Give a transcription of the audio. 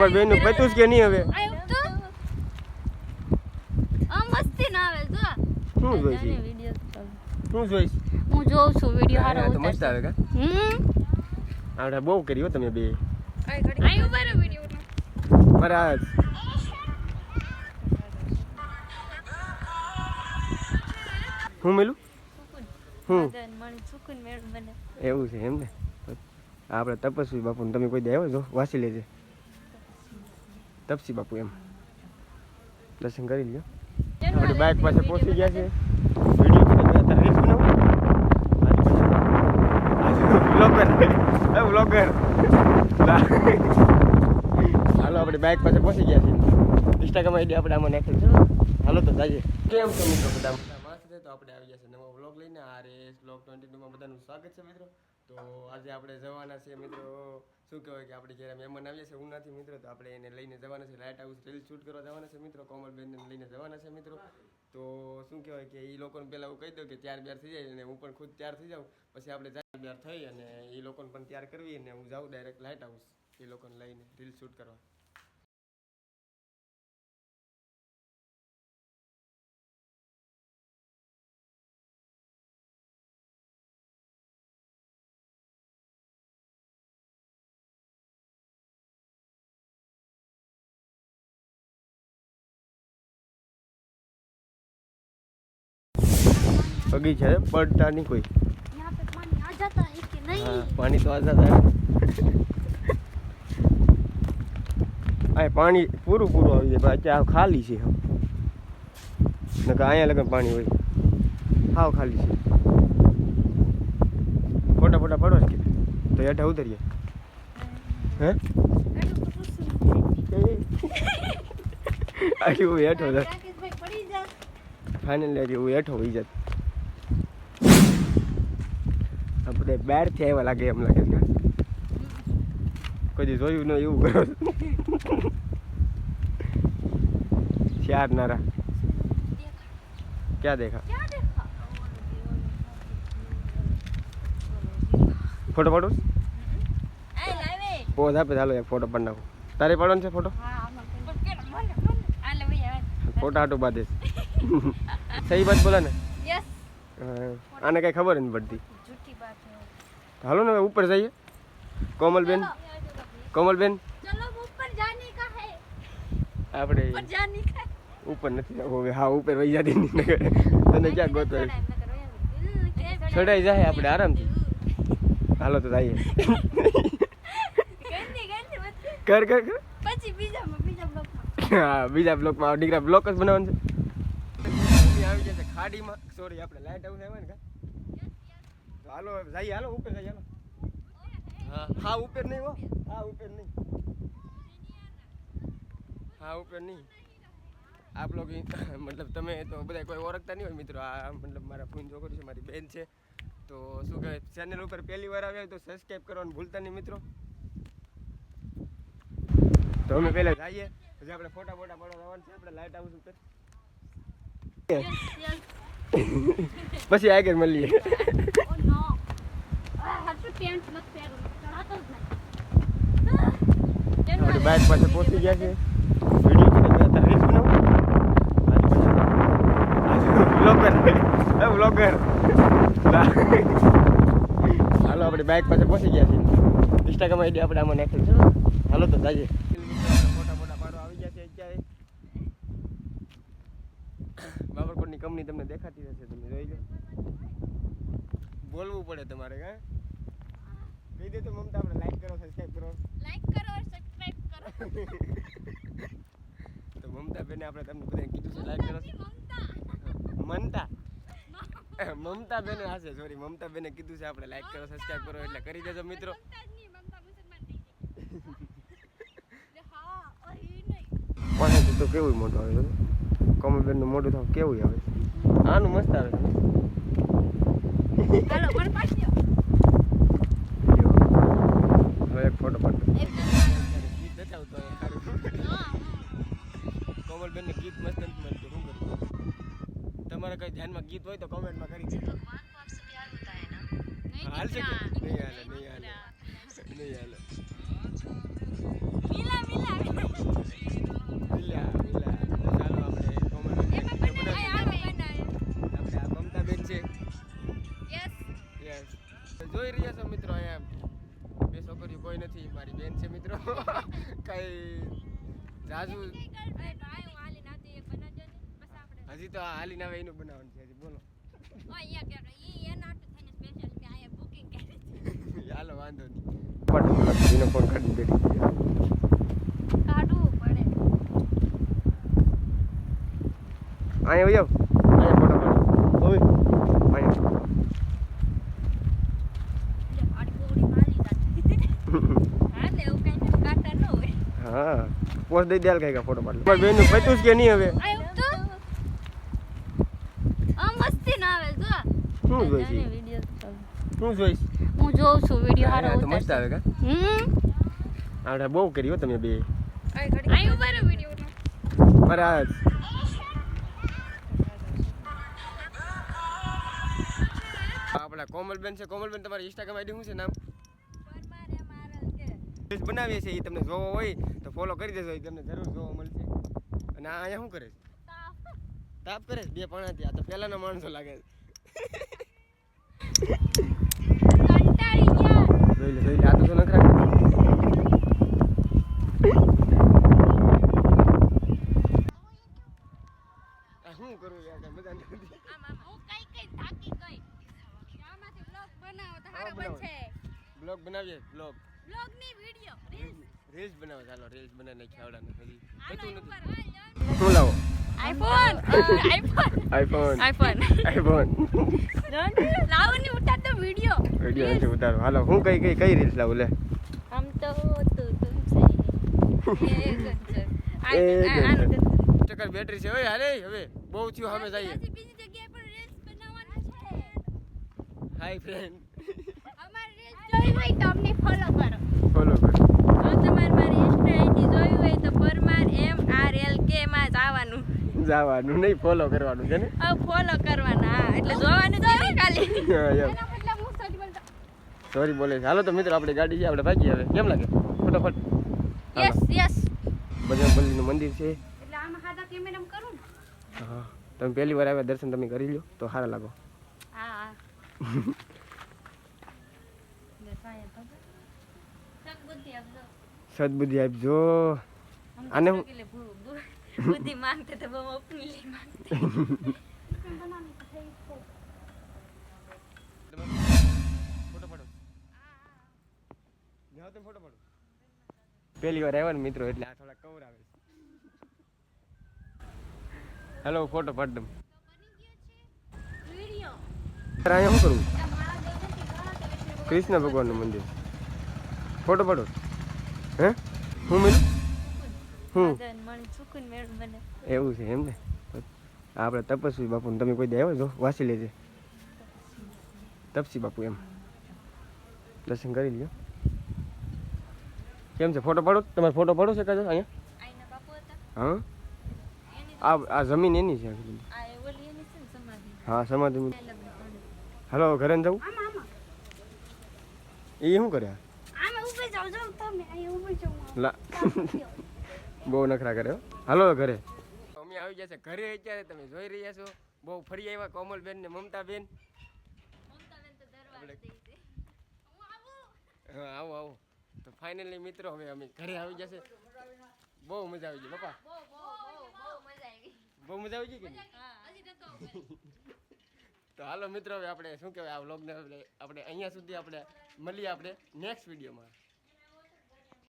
પણ બેન પતું જ કે નહીં હવે? મસ્તી ના આવે જો શું જોઈશ? શું જોઈશ? હું જોઉં છું વિડિયો હારો તો મસ્ત આવે કા? હમ. આપણે બહુ કર્યો હો તમે બે. આયું બારો વિડિયો મહારાજ હું મેલું હું એવું છે એમ ને? આપણે તપસ્વી બાપુ તમે કોઈ દે આવ્યો જો વાંચી લેજે. તપસી બાપુ એમ. દર્શન કરી લ્યો. આપણે બાઇક પાસે પહોંચી ગયા છે વીડિયો બ્લોગર હાલો આપણે બાઇક પાસે પહોંચી ગયા છીએ. ઇન્સ્ટાગ્રામ આઈડી આપણે આમાં નાખી હાલો તો જાજે કેમ છો મિત્રો બધા? આપણે આવી જશે. નવો વ્લોગ લઈને આ રેસ વ્લોગ ટ્વેન્ટી ટુમાં બધાનું સ્વાગત છે મિત્રો. તો આજે આપણે જવાના છીએ મિત્રો, શું કહેવાય કે આપણે જ્યારે મહેમાન આવીએ છીએ, હું નથી મિત્રો, તો આપણે એને લઈને જવાના છે લાઇટ હાઉસ રીલ શૂટ કરવા જવાના છે મિત્રો. કોમલબેનને લઈને જવાના છે મિત્રો. તો શું કહેવાય કે એ લોકોને પહેલાં હું કહી દઉં કે ત્યાર બ્યાર થઈ જાય અને હું પણ ખુદ તૈયાર થઈ જાઉં. પછી આપણે ત્યાર બ્યાર થઈ અને એ લોકોને પણ તૈયાર કરવી અને હું જાઉં ડાયરેક્ટ લાઇટ હાઉસ એ લોકોને લઈને રીલ શૂટ કરવા. બગીચા છે પડતા નહીં કોઈ. પાણી તો આઝાદ આ પાણી પૂરું પૂરું આવી જાય અત્યારે ખાલી છે નકર અહીંયા લગન પાણી હોય. હાવ ખાલી છે. ફોટા ફોટા પડવા કે? તો હેઠા ઉતરીએ. હે? આવી હું હેઠો ફાઇનલી હું હેઠો હોઈ જાત. આપણે બહારથી આવ્યા લાગે એમ લાગે કોઈ જોયું ન એવું. કરો ચાર નારા. ક્યાં દેખા? ફોટો પાડું? પોઝ આપે ચાલો એક ફોટો પણ નાખો. તારે પાડવાનો છે ફોટો? ફોટો આટો બાદ સહી વાત બોલે ને? આને કઈ ખબર નથી પડતી. હાલો ને ઉપર જઈએ. કોમલબેન કોમલબેન. આપણે ઉપર નથી હવે હા ઉપર વહી જાતી તને ક્યાં ગોતો ચડાઈ જાય આપણે આરામથી. હાલો તો જઈએ. કર કર કર. પછી બીજા હા બીજા બ્લોકમાં. દીકરા બ્લોક જ બનાવવાનું છે. આવી જશે ખાડીમાં. સોરી આપણે લાઈટ આવું ને હાલો જઈએ હાલો ઉપર જઈએ હાલો. હા. હા ઉપર નહીં હો. હા ઉપર નહીં. હા ઉપર નહીં. આપ લોકો મતલબ તમે તો બધા કોઈ ઓળખતા નહીં હોય મિત્રો. આ મતલબ મારા ફોન છોકરી છે મારી બેન છે. તો શું કહેવાય ચેનલ ઉપર પહેલી વાર આવ્યા હોય તો સબસ્ક્રાઈબ કરવાનું ભૂલતા નહીં મિત્રો. તો અમે પહેલા જઈએ પછી આપણે ફોટા ફોટા પડવા જવાનું છે. આપણે લાઈટ હાઉસ ઉપર. પછી આગળ મળીએ. આપણે બાઇક પાસે પહોંચી ગયા છે વીડિયો હાલો, આપણે બાઇક પાસે પહોંચી ગયા છીએ. ઇન્સ્ટાગ્રામ આઈડી આપણે આમાં નાખેલું છે. હાલો તો જઈએ મોટા મોટા પાડો આવી ગયા છે અત્યારે બાબરકોટની કંપની તમને દેખાતી રહેશે તમે જોઈ લો. બોલવું પડે તમારે હા? કહી દે તો મમતા આપણે લાઈક કરો સબસ્ક્રાઇબ કરો. લાઈક કરો સબસ્ક્રાઇબ કરો. તો મમતા બેને આપણે તમને બધાને કીધું છે લાઈક કરો મમતા. મમતા. બેને હાશે સોરી મમતા બેને કીધું છે આપણે લાઈક કરો સબસ્ક્રાઇબ કરો એટલે કરી દેજો મિત્રો. પાણી તો કેવું મોટું આવે છે? મોટું થાવ કેવું આવે આનું મસ્ત આવે. હાલો દો. લ્યો. હવે એક ફોટો પાડો ગીત બતાવતો હોય સારું કોમલ બેનને ગીત મસ્ત નથી મળતું શું કરું તમારે કઈ ધ્યાનમાં ગીત હોય તો કોમેન્ટમાં કરી દેજો. હાલ છે નહીં હાલે કોઈ નથી મારી બેન છે મિત્રો. કઈ જાજુ હજી તો હાલી ના એનું બનાવવાનું છે હજી બોલો. હાલો વાંધો નહીં. ફોન કાઢી બેઠી અહીંયા આવ અહીંયા ફોટો પાડ ઓય અહીંયા એટલે મારી બોડી મારી જાતી હા ને એવું કઈ કાટા ન હોય હા પોસ્ટ દઈ દેલ કઈ ફોટો પાડ પણ બેન પૈતું કે નહીં હવે. આ મસ્તી ના આવે જો. શું જોઈશ? શું જોઈશ? હું જોઉં છું વિડિયો હારો તો મસ્ત આવે કા? હમ? આપણે બહુ કર્યો તમે બે. આયું બારે વિડિયો મહારાજ આપણા કોમલબેન છે. કોમલબેન તમારી ઇન્સ્ટાગ્રામ આઈડી શું છે? નામ? બનાવીએ છીએ એ તમને જોવો હોય ફોલો કરી દેજો એ તમને જરૂર જોવા મળશે. અને આ અહીંયા શું કરે છે? તાપ કરે છે? બે પાણાથી આ તો પહેલાના માણસો લાગે છે. આ તો નખરા શું કરવું યાર કાંઈ મજા નથી આમ આમ હું કઈ કઈ થાકી ગઈ આમાંથી બ્લોગ બનાવો તો હારો બનશે. બ્લોગ બનાવીએ બ્લોગ બ્લોગની વિડિયો રીલ્સ રીલ્સ બનાવો ચાલો રીલ્સ બનાવીને ખેવડાને હજી બધું નથી. શું લાવો? આઈફોન આઈફોન આઈફોન આઈફોન લાવો ને ઉતાર તો વિડિયો. વિડિયો નથી ઉતારો હાલો હું કઈ કઈ કઈ રીલ્સ લાવું લે. આમ તો તો તું છે. બેટરી છે ઓય અરે હવે. બહુ થયું સામે જઈએ બીજી જગ્યાએ પણ રીલ્સ બનાવવાના છે. હાય ફ્રેન્ડ અમાર રીલ્સ જોઈ હોય તો અમને ફોલો જવાનું નહીં ફોલો કરવાનું છે ને? ફોલો કરવાના એટલે જોવાનું સોરી બોલે હાલો તો મિત્ર આપણે ગાડી છે આપણે ભાગી આવે કેમ લાગે? ફટાફટ. યસ યસ બજરંગબલીનું મંદિર છે. એટલે આમાં હાથા કેમેરા કરું હા. તમે પહેલી વાર આવ્યા દર્શન તમે કરી લ્યો તો સારા લાગો. હા. સદબુદ્ધિ આપજો. આને હું बुद्धि मांगते थे वो हम अपने लिए मांगते ફોટો પાડો જાઓ તમે ફોટો પાડો પહેલી વાર આવ્યા ને મિત્રો એટલે આ થોડા કવર આવે છે હેલો ફોટો પાડ દમ वीडियो તારે અહીંયા શું કરવું કૃષ્ણ ભગવાનનું મંદિર ફોટો પાડો હે હું મિલું એવું છે એમ ને? આપણે તપસ્વી બાપુ તમે કોઈ દે જો વાસી વાંચી લેજે. તપસી બાપુ એમ. દર્શન કરી લ્યો. કેમ છે? ફોટો પાડો? તમારે ફોટો પાડો છે કાજો અહીંયા? હા? આ આ જમીન એની છે હા સમાધિ હલો ઘરે જવું આમાં આમાં. એ શું કર્યા? લા. બહુ નખરા કરે હો. હાલો ઘરે. અમે આવી ગયા છે ઘરે અત્યારે તમે જોઈ રહ્યા છો. બહુ ફરી આવ્યા કોમલબેન ને મમતાબેન. મમતાબેન તો દરવાજે દઈ છે હું આવું આવો. આવો તો ફાઇનલી મિત્રો હવે અમે ઘરે આવી ગયા છે. બહુ મજા આવી ગઈ પપ્પા. બહુ બહુ બહુ બહુ મજા આવી બહુ મજા આવી ગઈ તો હાલો મિત્રો હવે આપણે શું કહેવાય આ વ્લોગને આપણે આપણે અહીંયા સુધી આપણે મળીએ આપણે નેક્સ્ટ વિડીયોમાં